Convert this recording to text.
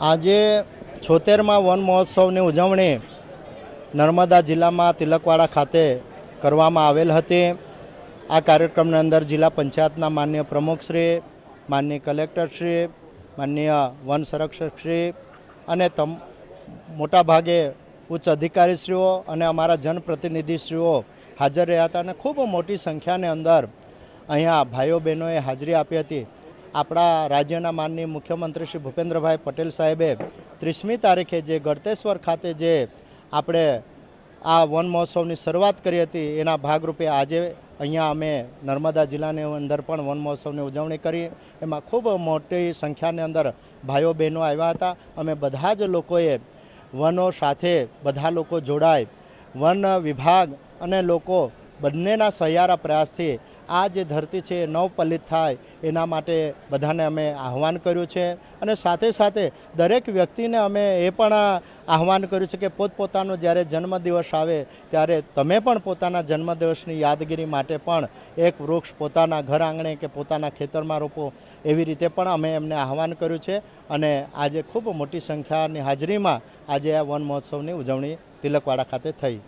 આજે છોતેરમાં વન મહોત્સવની ઉજવણી નર્મદા જિલ્લામાં તિલકવાડા ખાતે કરવામાં આવેલ હતી. આ કાર્યક્રમની અંદર જિલ્લા પંચાયતના માન્ય પ્રમુખશ્રી માન્ય કલેક્ટરશ્રી માન્ય વન સંરક્ષકશ્રી અને તમ, મોટાભાગે ઉચ્ચ અધિકારીશ્રીઓ અને અમારા જનપ્રતિનિધિશ્રીઓ હાજર રહ્યા હતા અને ખૂબ મોટી સંખ્યાની અંદર અહીંયા ભાઈઓ બહેનોએ હાજરી આપી હતી. આપણા રાજ્યના માનનીય મુખ્યમંત્રી શ્રી ભૂપેન્દ્રભાઈ પટેલ સાહેબે ત્રીસમી તારીખે જે ગળતેશ્વર ખાતે જે આપણે આ વન મહોત્સવની શરૂઆત કરી હતી, એના ભાગરૂપે આજે અહીંયા અમે નર્મદા જિલ્લાની અંદર પણ વન મહોત્સવની ઉજવણી કરી. એમાં ખૂબ મોટી સંખ્યાની અંદર ભાઈઓ બહેનો આવ્યા હતા. અમે બધા જ લોકોએ વનો સાથે બધા લોકો જોડાય. વન વિભાગ અને લોકો બંનેના સહિયારા પ્રયાસથી આ જે ધરતી છે એ નવપલિત થાય, એના માટે બધાને અમે આહવાન કર્યું છે. અને સાથે સાથે દરેક વ્યક્તિને અમે એ પણ આહવાન કર્યું છે કે પોતપોતાનો જ્યારે જન્મદિવસ આવે, ત્યારે તમે પણ પોતાના જન્મદિવસની યાદગીરી માટે પણ એક વૃક્ષ પોતાના ઘર આંગણે કે પોતાના ખેતરમાં રોપો, એવી રીતે પણ અમે એમને આહવાન કર્યું છે. અને આજે ખૂબ મોટી સંખ્યાની હાજરીમાં આજે આ વન મહોત્સવની ઉજવણી તિલકવાડા ખાતે થઈ.